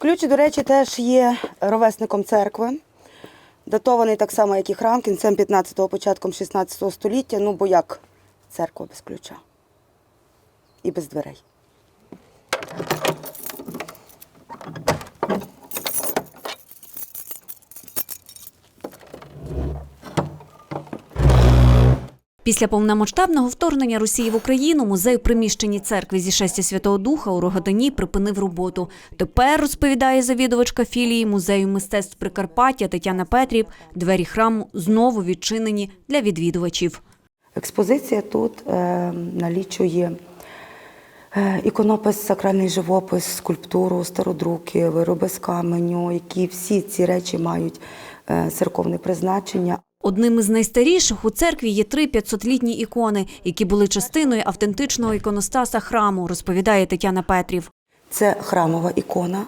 Ключ, до речі, теж є ровесником церкви. Датований так само, як і храм, кінцем 15-го, початком 16 століття. Ну, бо як церква без ключа і без дверей. Після повномасштабного вторгнення Росії в Україну музей у приміщенні церкви зі шестя Святого Духа у Рогатині припинив роботу. Тепер розповідає завідувачка філії музею мистецтв Прикарпаття Тетяна Петрів. Двері храму знову відчинені для відвідувачів. Експозиція тут е, налічує е, іконопис, сакральний живопис, скульптуру, стародруки, вироби з каменю, які всі ці речі мають е, церковне призначення. Одним із найстаріших у церкві є три 500-літні ікони, які були частиною автентичного іконостаса храму, розповідає Тетяна Петрів. Це храмова ікона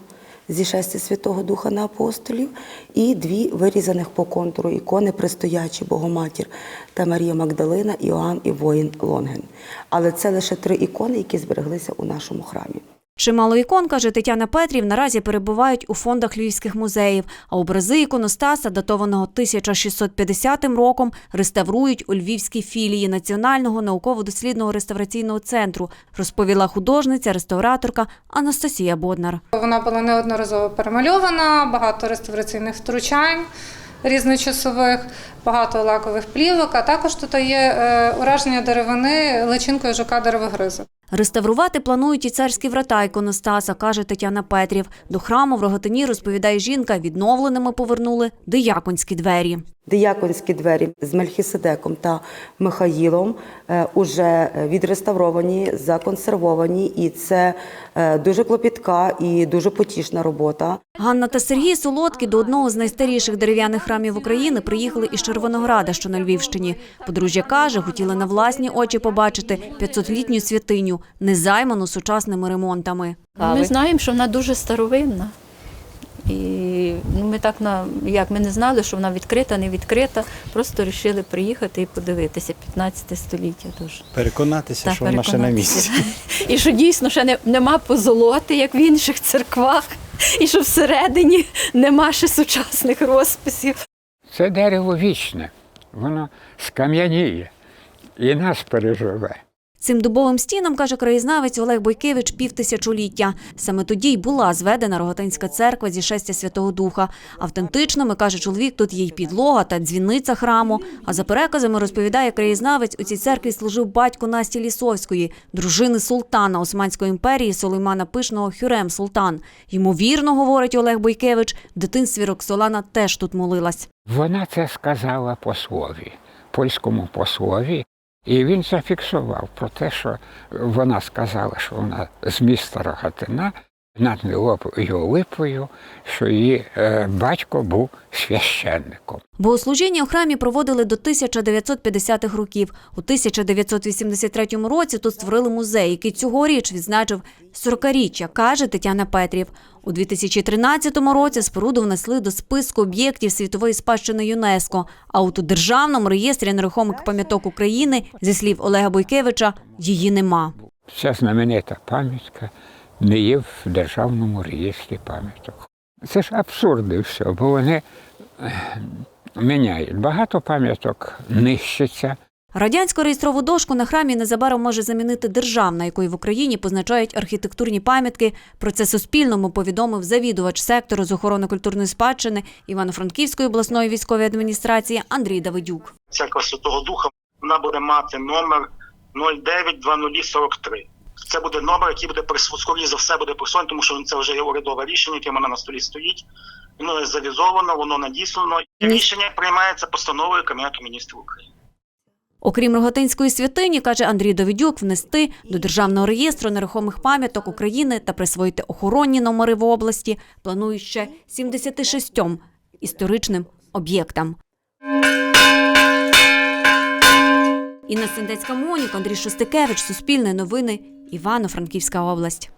зі шестя Святого Духа на апостолів і дві вирізаних по контуру ікони пристоячі Богоматір та Марія Магдалина, Іоанн і воїн Лонген. Але це лише три ікони, які збереглися у нашому храмі. Чимало ікон, каже Тетяна Петрів, наразі перебувають у фондах львівських музеїв, а образи іконостаса, датованого 1650 роком, реставрують у львівській філії Національного науково-дослідного реставраційного центру, розповіла художниця, реставраторка Анастасія Боднар. Вона була неодноразово перемальована, багато реставраційних втручань різночасових, багато лакових плівок, а також тут є е, ураження деревини личинкою жука деревогризу. Реставрувати планують і царські врата іконостаса, каже Тетяна Петрів. До храму в Рогатині, розповідає жінка, відновленими повернули дияконські двері. Дияконські двері з Мельхіседеком та Михаїлом е, уже відреставровані, законсервовані, і це е, дуже клопітка і дуже потішна робота. Ганна та Сергій Солодкі до одного з найстаріших дерев'яних храмів України приїхали із Червонограда, що на Львівщині. Подружжя каже, хотіли на власні очі побачити 500-літню святиню, незайману сучасними ремонтами. Ми знаємо, що вона дуже старовинна. І ну, ми так на як ми не знали, що вона відкрита, не відкрита. Просто вирішили приїхати і подивитися 15 століття. Дуже Переконатися, Так, що вона ще на місці. І що дійсно ще не, нема позолоти, як в інших церквах, і що всередині нема ще сучасних розписів. Це дерево вічне, воно скам'яніє і нас переживе. Цим дубовим стінам, каже краєзнавець Олег Бойкевич, півтисячоліття. Саме тоді й була зведена Рогатинська церква зі шестя Святого Духа. Автентичними, каже чоловік, тут є й підлога та дзвіниця храму. А за переказами розповідає краєзнавець, у цій церкві служив батько Насті Лісовської, дружини султана Османської імперії Сулеймана Пишного Хюрем Султан. Ймовірно, говорить Олег Бойкевич, в дитинстві Роксолана теж тут молилась. Вона це сказала послові, польському послові, і він зафіксував про те, що вона сказала, що вона з міста Рогатина над його липою, що її е, батько був священником. Богослужіння у храмі проводили до 1950-х років. У 1983 році тут створили музей, який цьогоріч відзначив 40-річчя, каже Тетяна Петрів. У 2013 році споруду внесли до списку об'єктів світової спадщини ЮНЕСКо. А от у державному реєстрі нерухомих пам'яток України, зі слів Олега Бойкевича, її нема. Ця знаменита пам'ятка не є в державному реєстрі пам'яток. Це ж абсурди все, бо вони е, міняють. Багато пам'яток нищиться. Радянську реєстрову дошку на храмі незабаром може замінити державна, якою в Україні позначають архітектурні пам'ятки. Про це Суспільному повідомив завідувач сектору з охорони культурної спадщини Івано-Франківської обласної військової адміністрації Андрій Давидюк. церква Святого Духа, вона буде мати номер 092043. Це буде номер, який буде скоріше за все буде присвоєний, тому що це вже є урядове рішення, яке мене на столі стоїть. Воно завізовано, воно надіслано. І рішення приймається постановою Кабінету міністрів України. Окрім Рогатинської святині, каже Андрій Давидюк, внести до Державного реєстру нерухомих пам'яток України та присвоїти охоронні номери в області планують ще 76 історичним об'єктам. Інна Сендецька Монік, Андрій Шостикевич, Суспільне новини, Івано-Франківська область.